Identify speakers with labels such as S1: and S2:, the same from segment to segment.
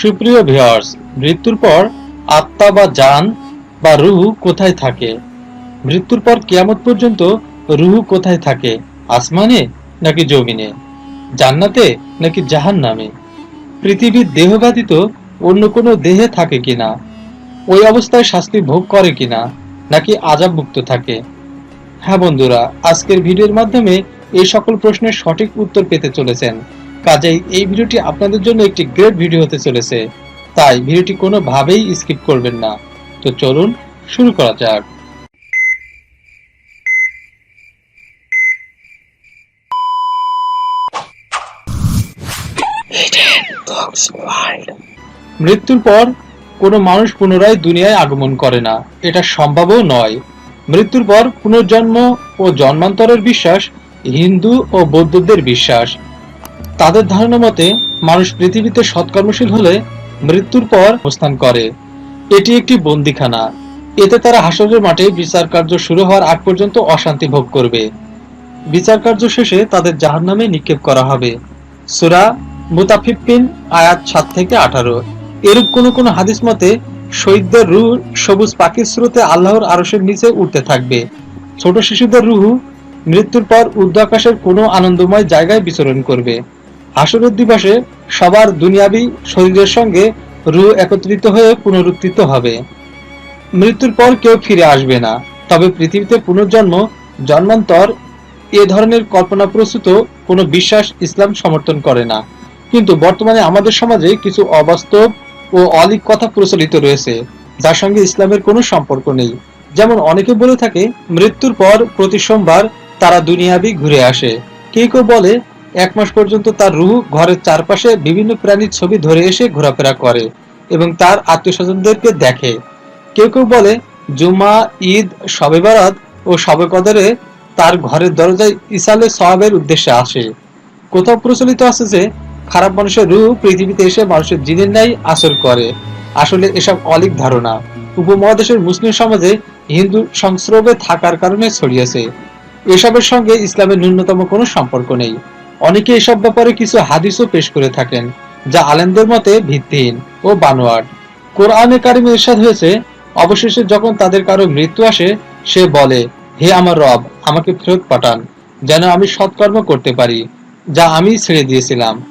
S1: সুপ্রিয় ভিউয়ার্স, মৃত্যুর পর আত্মা বা জান বা রুহ কোথায় থাকে? মৃত্যুর পর কিয়ামত পর্যন্ত রুহ কোথায় থাকে? আসমানে নাকি জমিনে? জান্নাতে নাকি জাহান্নামে? পৃথিবীর দেহ ব্যতীত অন্য কোনো দেহে থাকে কিনা? ওই অবস্থায় শাস্তি ভোগ করে কিনা? নাকি আজাব মুক্ত থাকে? হ্যাঁ বন্ধুরা, আজকের ভিডিওর মাধ্যমে এই সকল প্রশ্নের সঠিক উত্তর পেতে চলেছেন কাজেই এই ভিডিওটি আপনাদের জন্য একটি গ্রেট ভিডিও হতে চলেছে। তাই ভিডিওটি কোনোভাবেই স্কিপ করবেন না। তো চলুন শুরু করা যাক। মৃত্যুর পর কোনো মানুষ পুনরায় দুনিয়ায় আগমন করে না। এটা সম্ভবও নয়। মৃত্যুর পর পুনর্জন্ম ও জন্মান্তরের বিশ্বাস হিন্দু ও বৌদ্ধদের বিশ্বাস। তাদের ধারণা মতে, মানুষ পৃথিবীতে সৎকর্মশীল হলে মৃত্যুর পর অবস্থান করে। এটি একটি বন্দিখানা। এতে তারা হাসরের মাঠে বিচার কার্য শুরু হওয়ার আগ পর্যন্ত অশান্তি ভোগ করবে। বিচার কার্য শেষে তাদের জাহান্নামে নিক্ষেপ করা হবে। সুরা মুতাফিফিন আয়াত সাত থেকে আঠারো। এরূপ কোন কোন হাদিস মতে, শহীদদের রুহ সবুজ পাখির স্রোতে আল্লাহর আরশের নিচে উঠতে থাকবে। ছোট শিশুদের রুহ মৃত্যুর পর ঊর্ধ্ব আকাশের কোনো আনন্দময় জায়গায় বিচরণ করবে। হাসরের দিবসে সবার দুনিয়াবি শরীরের সঙ্গে রুহ একত্রিত হয়ে পুনরুত্থিত হবে। মৃত্যুর পর কেউ ফিরে আসবে না। তবে পৃথিবীতে পুনর্জন্ম, জন্মান্তর এ ধরনের কল্পনা প্রস্তুত কোনো বিশ্বাস ইসলাম সমর্থন করে না। কিন্তু বর্তমানে আমাদের সমাজে কিছু অবাস্তব ও অলিক কথা প্রচলিত রয়েছে, যার সঙ্গে ইসলামের কোনো সম্পর্ক নেই। যেমন অনেকে বলে থাকে, মৃত্যুর পর প্রতি সোমবার তারা দুনিয়াবি ঘুরে আসে। কেউ কেউ বলে এক মাস পর্যন্ত তার রুহ ঘরের চারপাশে বিভিন্ন প্রাণীর ছবি ধরে এসে ঘোরাফেরা করে এবং তার আত্মীয় স্বজনদেরকে দেখে। কেউ কেউ বলে, জুমা, ঈদ, শবে বারাত ও শবে কদরে তার ঘরের দরজায় ইসালে সওয়াবের উদ্দেশ্যে আসে। কোথাও প্রচলিত আছে যে, খারাপ মানুষের রুহ পৃথিবীতে এসে মানুষের জিনের ন্যায় আসর করে। আসলে এসব অলিক ধারণা। উপমহাদেশের মুসলিম সমাজে হিন্দু সংস্রবে থাকার কারণে ছড়িয়েছে। এসবের সঙ্গে ইসলামের ন্যূনতম কোনো সম্পর্ক নেই। অনেকে এসব ব্যাপারে কিছু হাদিসও পেশ করে থাকেন, যা আলেমদের মতে ভিত্তিহীন ও বানোয়াট। কোরআনে কারিমে ইরশাদ হয়েছে, অবশেষে যখন তাদের কারও মৃত্যু আসে, সে বলে, হে আমার রব, আমাকে ফেরত পাঠান, যেন আমি সৎকর্ম করতে পারি, যা আমি ছেড়ে দিয়েছিলাম।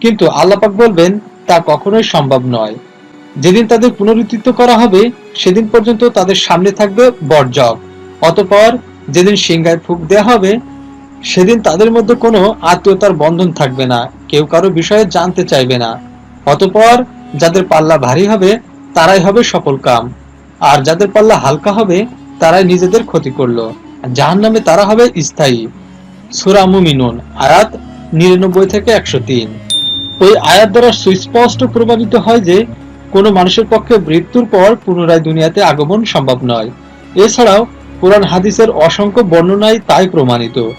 S1: কিন্তু আল্লাপাক বলবেন, তা কখনোই সম্ভব নয়। যেদিন তাদের পুনরুত্থিত করা হবে, সেদিন পর্যন্ত তাদের সামনে থাকবে বর্জক অতপর, যেদিন সিংহায় ফুক দেওয়া হবে সেদিন তাদের মধ্যে কোনো আত্মীয়তার বন্ধন থাকবে না, কেউ কারও বিষয়ে জানতে চাইবে না। অতপর যাদের পাল্লা ভারী হবে, তারাই হবে সফল কাম। আর যাদের পাল্লা হালকা হবে, তারাই নিজেদের ক্ষতি করল। যাহার নামে তারা হবে স্থায়ী। সুরা মুমিনুন, আয়াত নিরানব্বই থেকে একশো তিন। ওই আয়াত দ্বারা সুস্পষ্ট প্রমাণিত হয় যে, কোনো মানুষের পক্ষে মৃত্যুর পর পুনরায় দুনিয়াতে আগমন সম্ভব নয়। এছাড়াও, কোরআন হাদিসের অসংখ্য বর্ণনায় তাই প্রমাণিত।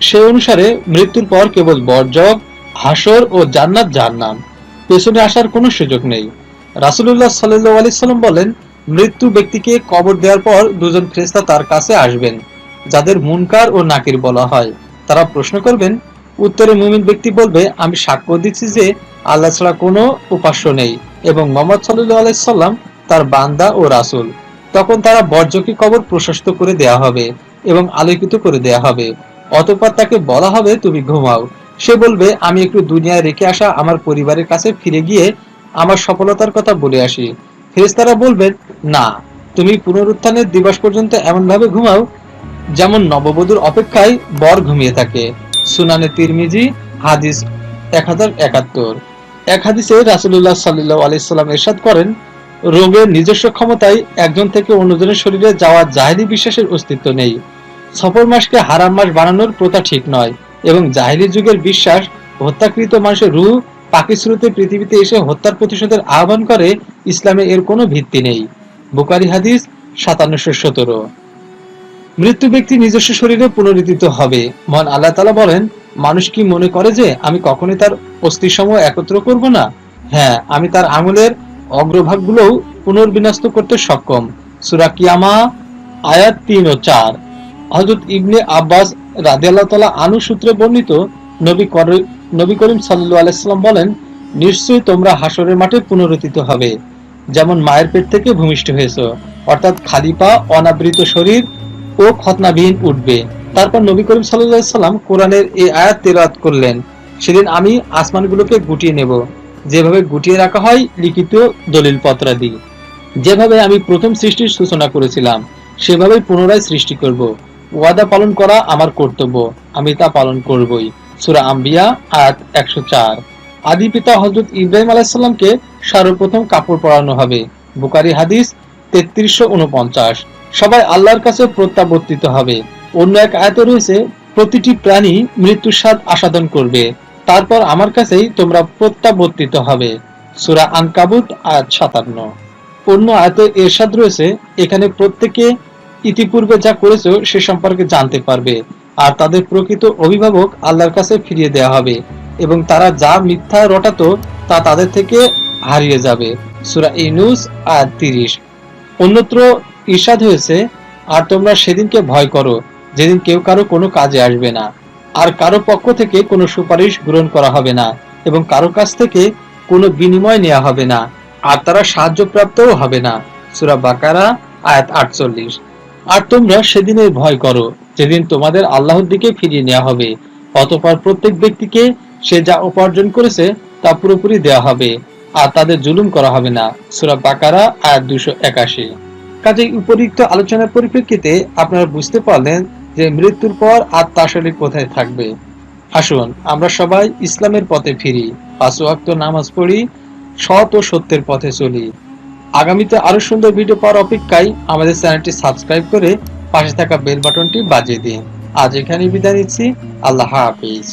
S1: সে অনুসারে মৃত্যুর পর কেবল বর্জক হাসর ও জান্নাত জাহান্নাম পেছনে আসার কোনো সুযোগ নেই। রাসুলুল্লাহ সাল্লু আলি সাল্লাম বলেন, মৃত্যু ব্যক্তিকে কবর দেওয়ার পর দুজন ফ্রেস্তা তার কাছে আসবেন, যাদের মুনকার ও নাকির বলা হয়। তারা প্রশ্ন করবেন, উত্তরে মুমিন ব্যক্তি বলবে, আমি সাক্ষ্য দিচ্ছি যে আল্লাহ ছাড়া কোনো উপাস্য নেই। এবং মোহাম্মদ সাল্লু আলাইসাল্লাম তার বান্দা ও রাসুল। তখন তারা বর্জকে কবর প্রশস্ত করে দেয়া হবে এবং আলোকিত করে দেয়া হবে। অতঃপর তাকে বলা হবে, তুমি ঘুমাও। সে বলবে, আমি একটু দুনিয়ায় রেখে আসা আমার পরিবারের কাছে ফিরে গিয়ে আমার সফলতার কথা বলে আসি। ফেরেস্তারা বলবেন, না, তুমি পুনরুত্থানের দিবস পর্যন্ত এমন ভাবে ঘুমাও যেমন নববধূর অপেক্ষায় বর ঘুমিয়ে থাকে। সুনানে তিরমিজি, হাদিস এক হাজার একাত্তর। এক হাদিসে রাসুল্লাহ সাল্লাহ আলাইসাল্লাম এরশাদ করেন, রোগের নিজস্ব ক্ষমতায় একজন থেকে অন্যজনের শরীরে যাওয়া জাহেরি বিশ্বাসের অস্তিত্ব নেই। সফর মাসকে হারাম মাস বানানোর প্রথা ঠিক নয়, এবং জাহেরি যুগের বিশ্বাস হত্যাকৃত মানুষের রূহ পাকিস্রুতে পৃথিবীতে এসে হত্যার প্রতিশোধের আহ্বান করে ইসলামে এর কোনো ভিত্তি নেই। বুকারি হাদিস সাতান্নশো সতেরো। মৃত্যু ব্যক্তি নিজস্ব শরীরে পুনরুদ্ধিত হবে। মহান আল্লাহ তালা বলেন, মানুষ কি মনে করে যে আমি কখনই তার অস্থিসমূহ একত্র করব না? হ্যাঁ আমি তার আঙুলের অগ্রভাগগুলোও পুনর্বিন্যস্ত করতে সক্ষম। সুরা কিয়ামা, আয়াত তিন ও চার। হজরত ইবনে আব্বাস রাজি আল্লাহ তালা আনু সূত্রে বর্ণিত নবী নবী করিম সাল্লু আলাইসাল্লাম বলেন, নিশ্চয়ই তোমরা হাসরের মাঠে পুনরুত্থিত হবে, যেমন মায়ের পেট থেকে ভূমিষ্ঠ হয়েছ। অর্থাৎ খালি পা, অনাবৃত শরীর ও খতনাবিহীন উঠবে। তারপর নবী করিম সাল্লাম কোরআনের এই আয়াত তেলাওয়াত করলেন। সেদিন আমি আসমানগুলোকে গুটিয়ে নেব। যেভাবে গুটিয়ে রাখা হয়, লিখিত দলিল পত্রাদি। যেভাবে আমি প্রথম সৃষ্টির সূচনা করেছিলাম, সেভাবেই পুনরায় সৃষ্টি করব। ওয়াদা পালন করা আমার কর্তব্য, আমি তা পালন করবই। সুরা আম্বিয়া, আয়াত একশো চার। আদি পিতা হজরত ইব্রাহিম আলাহিসাল্লামকে সর্বপ্রথম কাপড় পরানো হবে। বুকারি হাদিস তেত্রিশশো উনপঞ্চাশ। সবাই আল্লাহর কাছে প্রত্যাবর্তিত হবে। অন্য এক আয়তে রয়েছে, প্রতিটি প্রাণী মৃত্যুর স্বাদ আসাদন করবে। তারপর আমার কাছেই তোমরা প্রত্যাবর্তিত হবে। সুরা আনকাবুত, আয়াত সাতান্ন। অন্য আয়তে এরশাদ রয়েছে, এখানে প্রত্যেকে ইতিপূর্বে যা করেছ সে সম্পর্কে জানতে পারবে। আর তাদের প্রকৃত অভিভাবক আল্লাহর কাছে ফিরিয়ে দেওয়া হবে এবং তারা যা মিথ্যা রটাতো তা তাদের থেকে হারিয়ে যাবে। সুরা ইনুস, আয়াত তিরিশ। অন্যত্র ঈর্ষাদ হয়েছে, আর তোমরা সেদিনকে ভয় করো, যেদিন কেউ কারও কোনো কাজে আসবে না। আর কারও পক্ষ থেকে কোনো সুপারিশ গ্রহণ করা হবে না এবং কারও কাছ থেকে কোনো বিনিময় নেওয়া হবে না। আর তারা সাহায্যপ্রাপ্তও হবে না। সুরা বাকারা, আয়াত আটচল্লিশ। আর তোমরা সেদিনের ভয় করো, যেদিন তোমাদের আল্লাহর দিকে ফিরিয়ে নেওয়া হবে। অতপর প্রত্যেক ব্যক্তিকে সে যা উপার্জন করেছে, তা পুরোপুরি দেওয়া হবে, আর তাদের জুলুম করা হবে না। সুরা বাকারা, আয়াত দুশো একাশি। কাজে উপরিক্ত আলোচনার পরিপ্রেক্ষিতে আপনারা বুঝতে পারলেন যে মৃত্যুর পর আত্মা আসলে কোথায় থাকবে। আসুন, আমরা সবাই ইসলামের পথে ফিরি, পাঁচ ওয়াক্ত নামাজ পড়ি, সৎ ও সত্যের পথে চলি। আগামীতে আরও সুন্দর ভিডিও পাওয়ার অপেক্ষায় আমাদের চ্যানেলটি সাবস্ক্রাইব করে পাশে থাকা বেল বাটনটি বাজিয়ে দিন। আজ এখানেই বিদায় নিচ্ছি। আল্লাহ হাফিজ।